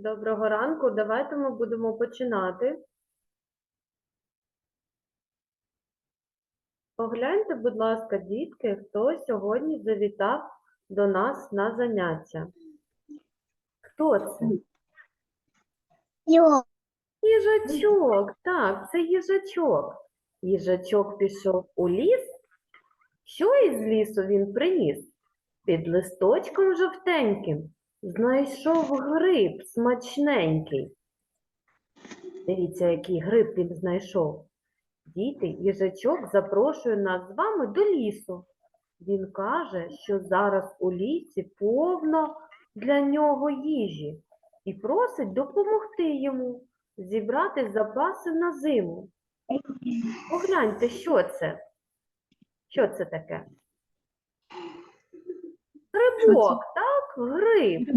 Доброго ранку. Давайте ми будемо починати. Погляньте, будь ласка, дітки, хто сьогодні завітав до нас на заняття. Хто це? Йо, Їжачок. Так, це їжачок. Їжачок пішов у ліс. Що із лісу він приніс? Під листочком жовтеньким знайшов гриб смачненький. Дивіться, який гриб він знайшов. Діти, їжачок запрошує нас з вами до лісу. Він каже, що зараз у лісі повно для нього їжі і просить допомогти йому зібрати запаси на зиму. Погляньте, що це? Що це таке? Грибок, так? Гриб.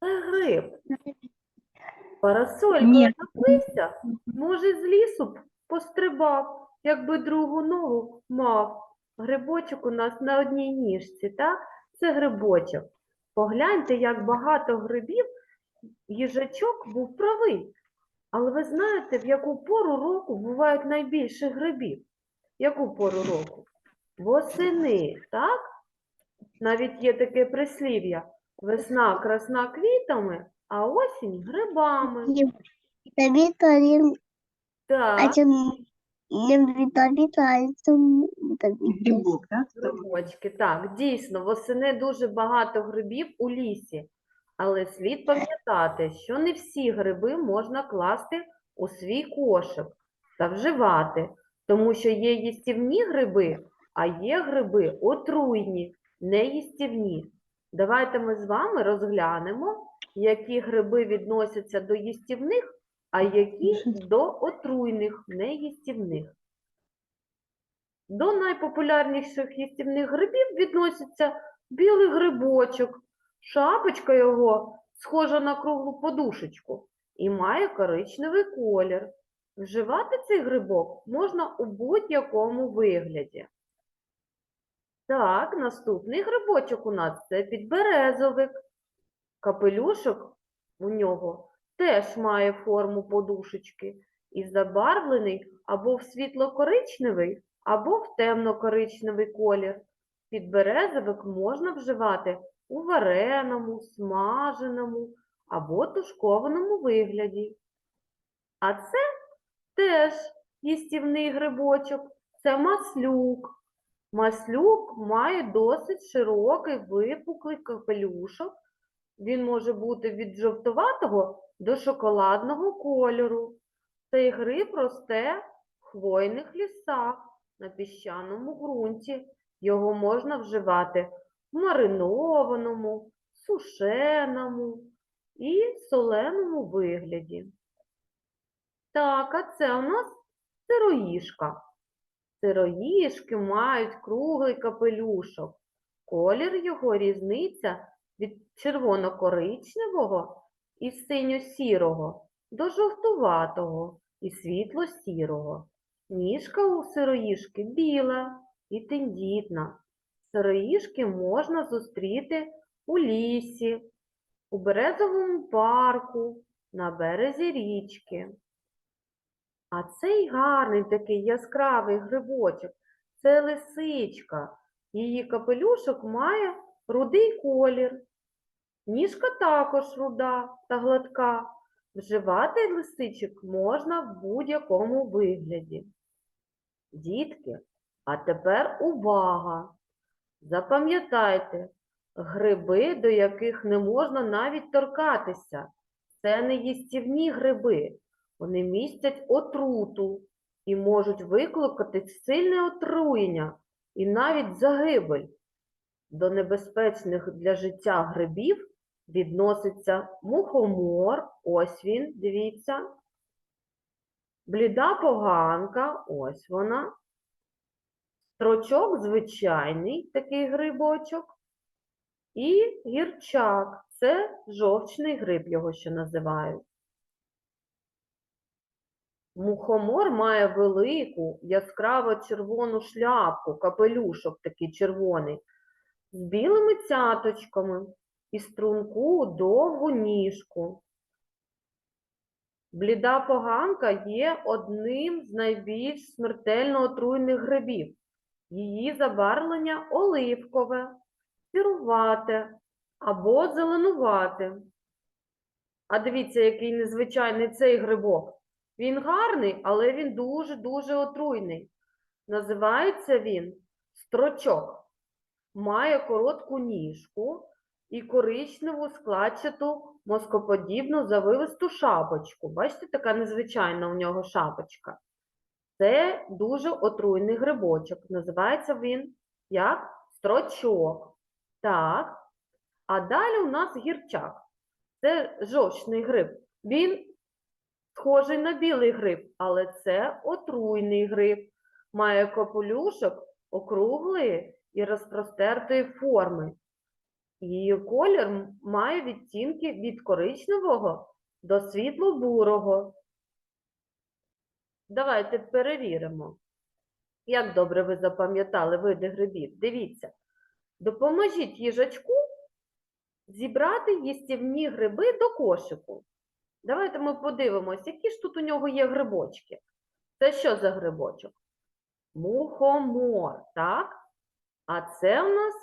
Це гриб. Парасолькою Ні. напився, може, з лісу б пострибав, якби другу ногу мав. Грибочок у нас на одній ніжці, так? Це грибочок. Погляньте, як багато грибів їжачок був правий. Але ви знаєте, в яку пору року бувають найбільше грибів? Яку пору року? Восени, так? Навіть є таке прислів'я. Весна красна квітами, а осінь грибами. это витамин, Так, а не это. Грибок, так? грибочки. Так, дійсно, восени дуже багато грибів у лісі. Але слід пам'ятати, що не всі гриби можна класти у свій кошик та вживати, тому що є їстівні гриби, а є гриби отруйні, неїстівні. Давайте ми з вами розглянемо, які гриби відносяться до їстівних, а які до отруйних, неїстівних. До найпопулярніших їстівних грибів відноситься білий грибочок. Шапочка його схожа на круглу подушечку і має коричневий колір. Вживати цей грибок можна у будь-якому вигляді. Так, наступний грибочок у нас це підберезовик. Капелюшок у нього теж має форму подушечки і забарвлений або в світло-коричневий, або в темно-коричневий колір. Підберезовик можна вживати у вареному, смаженому або тушкованому вигляді. А це теж їстівний грибочок, це маслюк. Маслюк має досить широкий випуклий капелюшок. Він може бути від жовтуватого до шоколадного кольору. Цей гриб росте в хвойних лісах на піщаному ґрунті. Його можна вживати в маринованому, сушеному і соленому вигляді. Так, а це у нас сироїшка. Сироїшки мають круглий капелюшок. Колір його різниця від червоно-коричневого і синьо-сірого до жовтуватого і світло-сірого. Ніжка у сироїшки біла і тендітна. Сироїшки можна зустріти у лісі, у березовому парку, на березі річки. А цей гарний такий яскравий грибочок це лисичка. Її капелюшок має рудий колір. Ніжка також руда та гладка. Вживати лисичок можна в будь-якому вигляді. Дітки, а тепер увага! Запам'ятайте, гриби, до яких не можна навіть торкатися, це не їстівні гриби. Вони містять отруту і можуть викликати сильне отруєння і навіть загибель. До небезпечних для життя грибів відноситься мухомор, ось він, дивіться, бліда поганка, ось вона, строчок звичайний, такий грибочок, і гірчак, це жовчний гриб його ще називають. Мухомор має велику яскраво червону шляпку, капелюшок такий червоний, з білими цяточками і струнку довгу ніжку. Бліда поганка є одним з найбільш смертельно отруйних грибів. Її забарвлення оливкове, сірувате або зеленувате. А дивіться, який незвичайний цей грибок. Він гарний, але він дуже-дуже отруйний. Називається він строчок. Має коротку ніжку і коричневу складчату москоподібну завивисту шапочку. Бачите, така незвичайна у нього шапочка. Це дуже отруйний грибочок. Називається він як строчок. Так. А далі у нас гірчак. Це жовчний гриб. Він схожий на білий гриб, але це отруйний гриб. Має капелюшок округлої і розпростертої форми. Її колір має відтінки від коричневого до світло-бурого. Давайте перевіримо, як добре ви запам'ятали види грибів. Дивіться, допоможіть їжачку зібрати їстівні гриби до кошику. Давайте ми подивимось, які ж тут у нього є грибочки. Це що за грибочок? Мухомор, так? А це у нас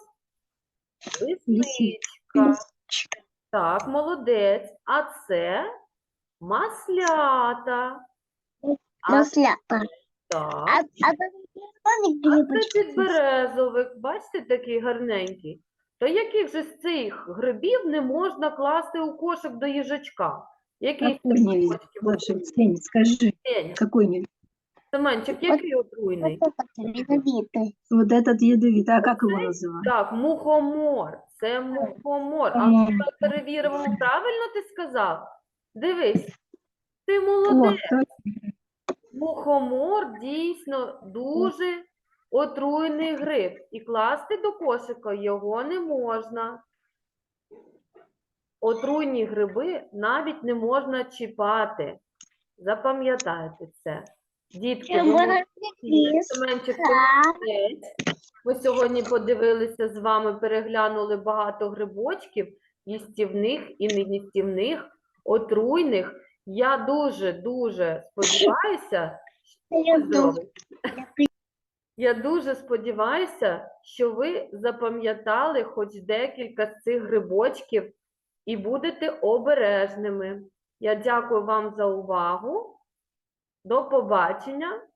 лисичка. Так, молодець. А це маслята. Маслята. так. А, а А це підберезовик, бачите, такий гарненький. То яких же з цих грибів не можна класти у кошик до їжачка? Який з Какой цих нельзя? грибочків Маша, отруйний? Сень, скажи, Сеня, какой нельзя? Семенчик, який отруйний? Вот этот ядовитый. Вот этот ядовитый, а как его называют? Так, мухомор. Це мухомор. А Мухомор. тепер перевіримо, правильно ти сказав? Дивись, ти О, молодець. точно. Мухомор дійсно дуже отруйний гриб. І класти до кошика його не можна. Отруйні гриби навіть не можна чіпати. Запам'ятайте це. Дітки, Так. молодець. Ми сьогодні подивилися з вами, переглянули багато грибочків, їстівних і неїстівних, отруйних. Я дуже-дуже сподіваюся, здоровий. Я дуже сподіваюся, що ви запам'ятали хоч декілька з цих грибочків і будете обережними. Я дякую вам за увагу. До побачення.